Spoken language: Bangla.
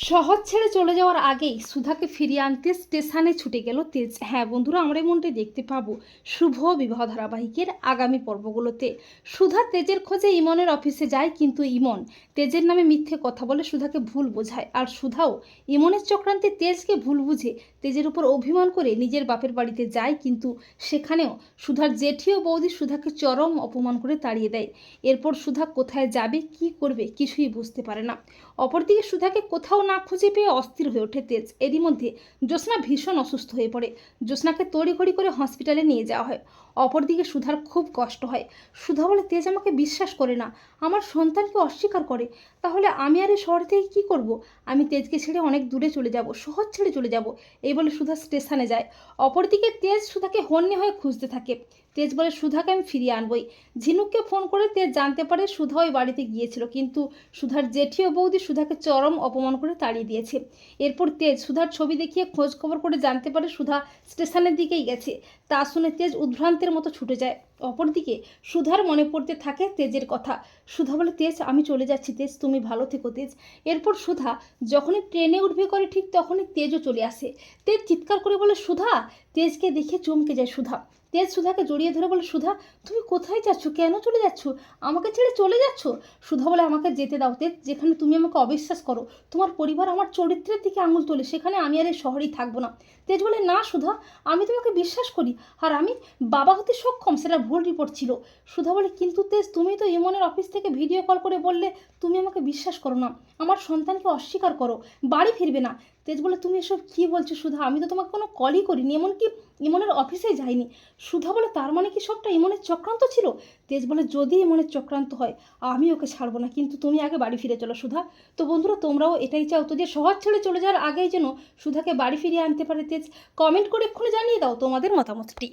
শহর ছেড়ে চলে যাওয়ার আগেই সুধাকে ফিরিয়ে আনতে স্টেশনে ছুটে গেল তেজ। হ্যাঁ বন্ধুরা, আমরা এমনটাই দেখতে পাবো শুভ বিবাহ ধারাবাহিকের আগামী পর্বগুলোতে। সুধা তেজের খোঁজে ইমনের অফিসে যায়, কিন্তু ইমন তেজের নামে মিথ্যে কথা বলে সুধাকে ভুল বোঝায়। আর সুধাও ইমনের চক্রান্তে তেজকে ভুল বুঝে তেজের উপর অভিমান করে নিজের বাপের বাড়িতে যায়, কিন্তু সেখানেও সুধার জেঠি ও বৌদি সুধাকে চরম অপমান করে তাড়িয়ে দেয়। এরপর সুধা কোথায় যাবে, কি করবে কিছুই বুঝতে পারে না। অপরদিকে সুধাকে কোথাও না খুঁজে পেয়ে অস্থির হয়ে ওঠে তেজ। এরই মধ্যে জ্যোৎস্না ভীষণ অসুস্থ হয়ে পড়ে। জ্যোৎস্নাকে তড়িঘড়ি করে হসপিটালে নিয়ে যাওয়া হয়। অপরদিকে সুধার খুব কষ্ট হয়। সুধা বলে, তেজ আমাকে বিশ্বাস করে না। আমার সন্তানকে অস্বীকার করে। তাহলে আমি আর এই শহর থেকে কী করব? আমি তেজকে ছেড়ে অনেক দূরে চলে যাব, শহর ছেড়ে চলে যাব। এই বলে সুধা স্টেশনে যায়। অপরদিকে তেজ সুধাকে হন্যে হয়ে খুঁজতে থাকে। তেজ বলে, সুধাকে আমি ফিরিয়ে আনবই। ঝিনুককে ফোন করে তেজ জানতে পারে সুধা ওই বাড়িতে গিয়েছিল। কিন্তু সুধার জেঠি ও বৌদি সুধাকে চরম অপমান করে তাড়িয়ে দিয়েছে। এরপর তেজ সুধার ছবি দেখিয়ে খোঁজ খবর করে জানতে পারে সুধা স্টেশনের দিকেই গেছে। তা শুনে তেজ উদ্ভ্রান্তের মতো ছুটে যায়। অপরদিকে সুধার মনে পড়তে থাকে তেজের কথা। সুধা বলে, তেজ, আমি চলে যাচ্ছি, তেজ, তুমি ভালো থেকো, তেজ। এরপর সুধা, যখনই ট্রেনে উঠবে করে ঠিক তখনই তেজও চলে আসে। তেজ চিৎকার করে বলে, সুধা! তেজকে দেখে চমকে যায় সুধা। তেজ সুধাকে জড়িয়ে ধরে বলে, সুধা, তুমি কোথায় যাচ্ছ? কেন চলে যাচ্ছ? আমাকে ছেড়ে চলে যাচ্ছ? সুধা বলে, আমাকে যেতে দাও তেজ, যেখানে তুমি আমাকে অবিশ্বাস করো। তোমার পরিবার আমার চরিত্রের দিকে আঙুল তোলে, সেখানে আমি আর এই শহরেই থাকব না। তেজ বলে, না সুধা, আমি তোমাকে বিশ্বাস করি, আর আমি বাবা হতে সক্ষম, সেটা ভুল রিপোর্ট ছিল। সুধা বলে, কিন্তু তেজ, তুমি তো ইমনের অফিস থেকে ভিডিও কল করে বললে, তুমি আমাকে বিশ্বাস করো না। আমার সন্তানকে অস্বীকার করো, বাড়ি ফিরবে না। তেজ বলে, তুমি এসব কী বলছো সুধা? আমি তো তোমাকে কোনো কলই করিনি, এমনকি ইমনের অফিসেই যাইনি। সুধা বলে, তার মানে কি সবটা ইমনের চক্রান্ত ছিল? তেজ বলে, যদি ইমনের চক্রান্ত হয়, আমি ওকে ছাড়বো না। কিন্তু তুমি আগে বাড়ি ফিরে চলো সুধা। তো বন্ধুরা, তোমরাও এটাই চাও তো যে শহর ছেড়ে চলে যাওয়ার আগেই যেন সুধাকে বাড়ি ফিরিয়ে আনতে পারে তেজ। কমেন্ট করে এক্ষুনি জানিয়ে দাও তোমাদের মতামতটি।